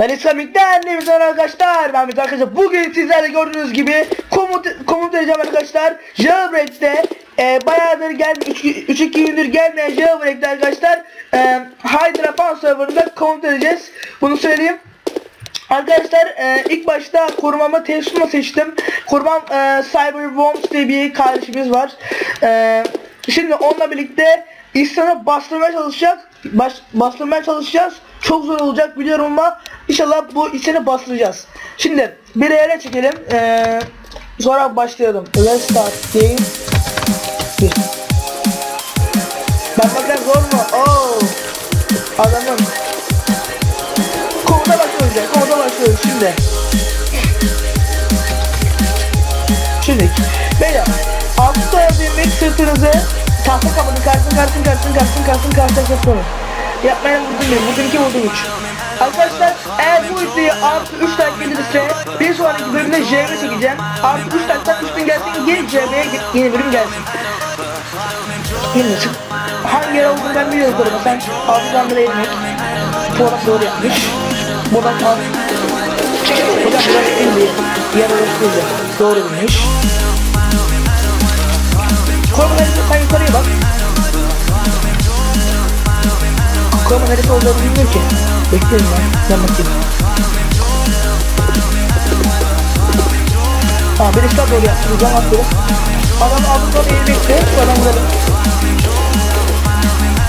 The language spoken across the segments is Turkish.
Ben İslamik'ten Nefisen arkadaşlar. Ben bir arkadaşlar. Bugün sizlerle gördüğünüz gibi komut, komut vereceğim arkadaşlar. Jailbreak'te e, bayağıdır gel 3-2 gündür gelmeyen Jailbreak'te arkadaşlar e, Hydra fan serverında komut vereceğiz. Bunu söyleyeyim. Arkadaşlar e, ilk başta korumamı Tesla seçtim. Korumam e, Cyber Worms diye bir kardeşimiz var. E, şimdi onunla birlikte İslam'a bastırmaya çalışacak. Baş, bastırmaya çalışacağız. Çok zor olacak biliyorum ama inşallah bu İslam'ı bastıracağız. Şimdi bir yere çekelim. E, sonra başlayalım. Let's start game. Bir. Bak bak zor mu? Oo. Adamım. Komuta başlıyoruz. Komuta başlıyoruz şimdi. Şimdi. Beyler. Altta yazayım sırtınızı tahta kapının karşısın karşısın karşısın karşısın karşısın karşısın koyun. Yapmayın vurdum benim. Vurdum iki vurdum üç. Arkadaşlar eğer bu videoyu artı 3 like gelirse bir sonraki bölümde JV çekeceğim. Artı 3 like'tan üstün gelsin yeni JV'ye yeni bölüm gelsin. Çık. Hangi yer olduğunu ben biliyorum koruma. Sen hafızan bile ilmek. Tuvalet doğru yapmış. Buradan al. Hocam burası değil mi? Yer orası değil. Doğru bilmiş. Koruma neresi olduğunu bilmiyorum ki. Bekleyin ben. Ben bakayım. Aa birisi daha doğru yaptı. Hocam at böyle. Adam aldı sonra eğilmekte. Adam vuralım.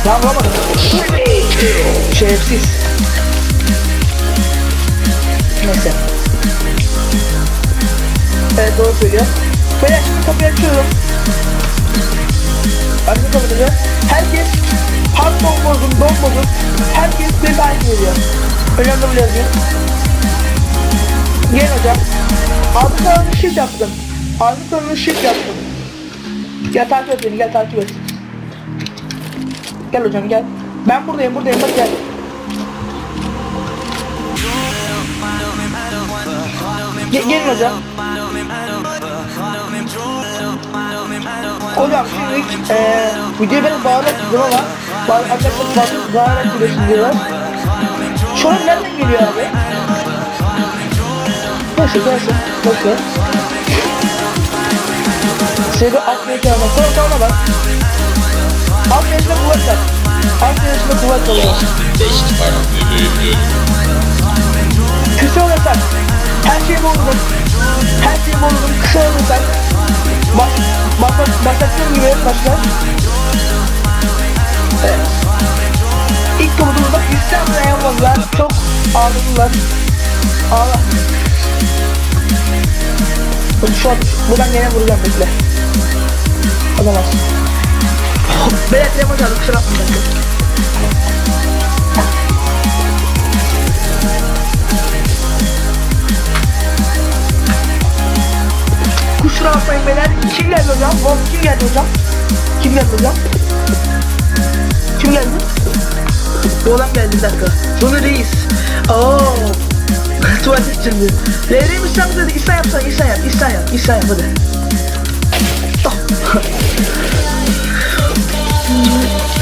Lan vuramadım. Şerefsiz. Neyse. Evet doğru söylüyor. Ben şimdi kapıyı açıyorum. Açık kapıları. Herkes hard don bozun, don bozun. Herkes bir aynı veriyor. Önemli bir yazıyor. Gel hocam. Altı kanalını shift yaptım. Altı kanalını shift yaptım. Gel takip et beni, gel takip et. Gel hocam gel. Ben buradayım, buradayım bak gel. Ge gelin hocam. Hocam şimdi eee videoyu ben izledim ama bazı bağırarak. Şu an nereden geliyor abi? Gelsin. Neyse. Seni atmaya çalma. Sonra sonra bak. Yaşında kuvvet var. Yaşında kuvvet oluyor. Kısa olursak her şeyi bozdum. Her şeyi bozdum. Kısa olursak baş, baş, baş, başlattığım gibi başlar. Evet. İlk komutumuzda İslam'la yapmadılar. Çok ağladılar. Ağla. Şu an buradan gene vuracağım bekle. Olamaz. Beyler telefon çaldı kusura bakmayın. Kusura bakmayın beyler. Kim geldi hocam? Kim geldi hocam? Kim geldi hocam? Geldi? Bu adam geldi bir dakika. Bunu reis. Oo. Tuvalet çıktı. Leylim İslam dedi. İslam yapsana. İslam yap. İslam yap. İslam yap hadi. Oh.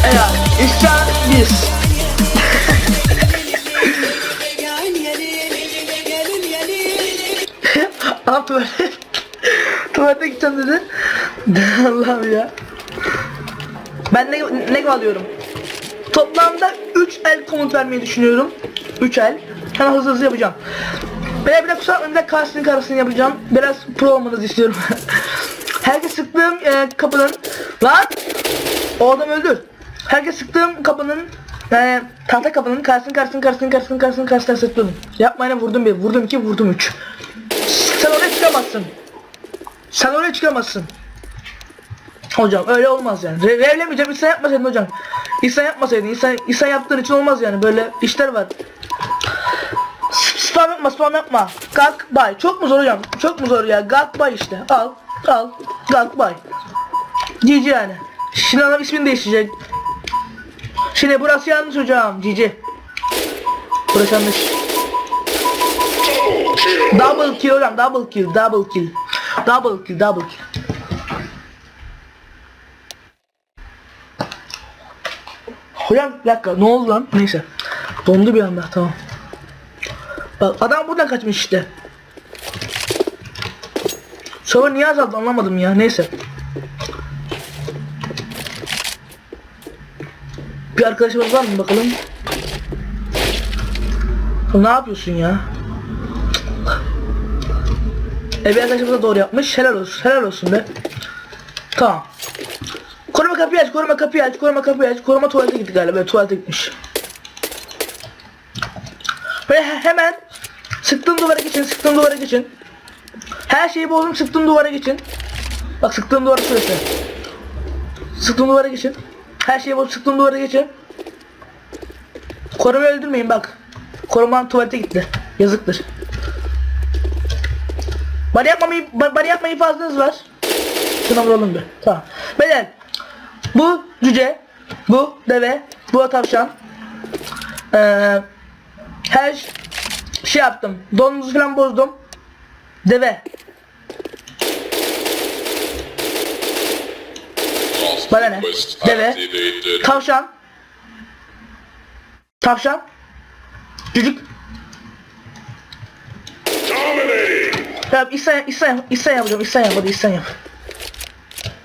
Evet. İslam biz. Abi tuvalet. Tuvalete gideceğim dedi. Allah'ım ya. Ben ne, ne alıyorum? Toplamda 3 el komut vermeyi düşünüyorum. 3 el. Hemen hızlı hızlı yapacağım. Ben bir de kusura bakmayın bir de casting arasını yapacağım. Biraz pro olmanızı istiyorum. Herkes sıktığım e, kapının Lan! O adam öldü. Herkes sıktığım kapının e, tahta kapının karşısını karşısını karşısını karşısını karşısını karşısına sıktım. Yapmayana vurdum bir, vurdum iki, vurdum üç. Sen oraya çıkamazsın. Sen oraya çıkamazsın. Hocam öyle olmaz yani. Re revlemeyeceğim İhsan yapmasaydın hocam. İhsan yapmasaydın. İhsan, İhsan yaptığın için olmaz yani. Böyle işler var. Spam yapma spam yapma. Kalk bay. Çok mu zor hocam? Çok mu zor ya? Kalk bay işte. Al. Al. Kalk bay. Cici yani. Şimdi adam ismini değiştirecek. Şimdi burası yanlış hocam. Cici. Burası yanlış. Double kill hocam. Double kill. Double kill. Double kill. Double kill. Hocam bir dakika ne oldu lan? Neyse. Dondu bir anda tamam. Bak adam buradan kaçmış işte. Sonra niye azaldı anlamadım ya. Neyse. Bir arkadaşımız var mı bakalım? Ne yapıyorsun ya? E bir arkadaşımız da doğru yapmış. Helal olsun. Helal olsun be. Tamam. Koruma kapıyı aç, koruma kapıyı aç, koruma kapıyı aç. Koruma tuvalete gitti galiba. Tuvalete gitmiş. Ve he- hemen sıktığım duvara geçin, sıktığım duvara geçin. Her şeyi bozdum, sıktığım duvara geçin. Bak sıktığım duvara şurası. Sıktığım duvara geçin. Her şeyi bozdum, sıktığım duvara geçin. Korumayı öldürmeyin bak. Koruman tuvalete gitti. Yazıktır. Bana yapmamayı, ba- bana yapma infazınız var. Şuna vuralım bir. Tamam. Beyler. Bu cüce. Bu deve. Bu tavşan. Ee, her şey yaptım. Donunuzu falan bozdum. Deve. Bana ne? Deve. Tavşan. Tavşan. Cücük. Tamam İhsan, İhsan, İhsan yapacağım. İhsan yap hadi İhsan yap.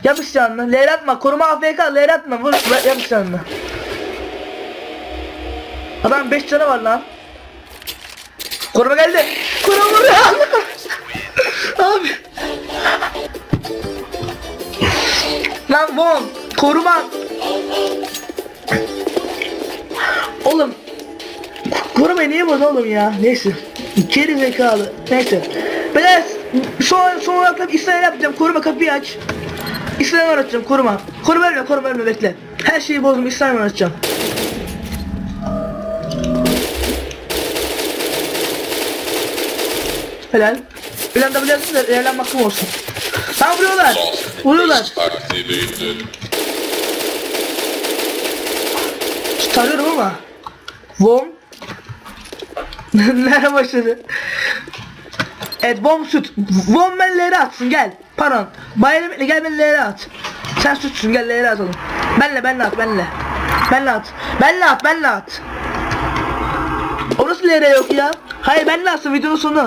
Yap isyanını. Leğer atma. Koruma AFK. Leğer atma. Vur. ver- Yap isyanını. Adam 5 canı var lan. Koruma geldi. Koruma vuruyor. Abi. Lan Von. Koruma. Oğlum. Korumayı niye bozdun oğlum ya? Neyse. Geri zekalı. Neyse. Ben son son olarak İsrail yapacağım. Koruma kapıyı aç. İsrail öğreteceğim. Koruma. Koruma ölme, koruma ölme bekle. Her şeyi bozdum. İsrail öğreteceğim. Helal. Ölen de biliyorsun da eğlen hakkım olsun. Lan vuruyorlar. Vuruyorlar. Tarıyorum ama. Vom. Nereye başladı? Evet bom süt. Vom benleri atsın gel. Pardon. Bayram gel benleri at. Sen sütsün gel leri atalım. Benle benle at benle. Benle at. Benle at benle at. Orası lere yok ya. Hayır benle atsın videonun sonu.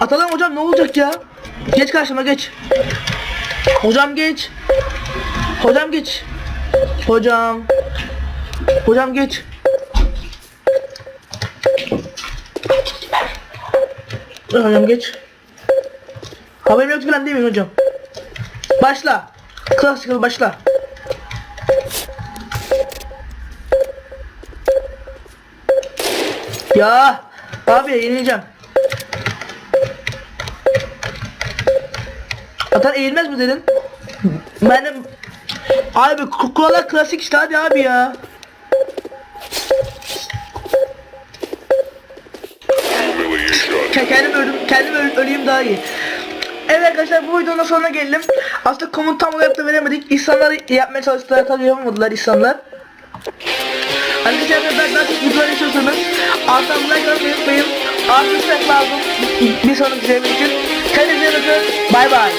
Atalım hocam ne olacak ya? Geç karşıma geç. Hocam geç. Hocam geç. Hocam. Hocam geç. Hocam geç. Haberim yok falan mi hocam? Başla. Classical başla. Ya abi yenileceğim. Atan eğilmez mi dedin? Benim Abi ku- kurallar klasik işte hadi abi ya. Öleyim daha iyi. Evet arkadaşlar bu videonun sonuna geldim. Aslında komut tam olarak da veremedik. İnsanlar yapmaya çalıştılar tabii yapamadılar insanlar. Arkadaşlar ben daha çok videolar istiyorsanız alttan like atmayı unutmayın. Artık lazım bir sonraki video için. Kendinize bakın. Bay bay.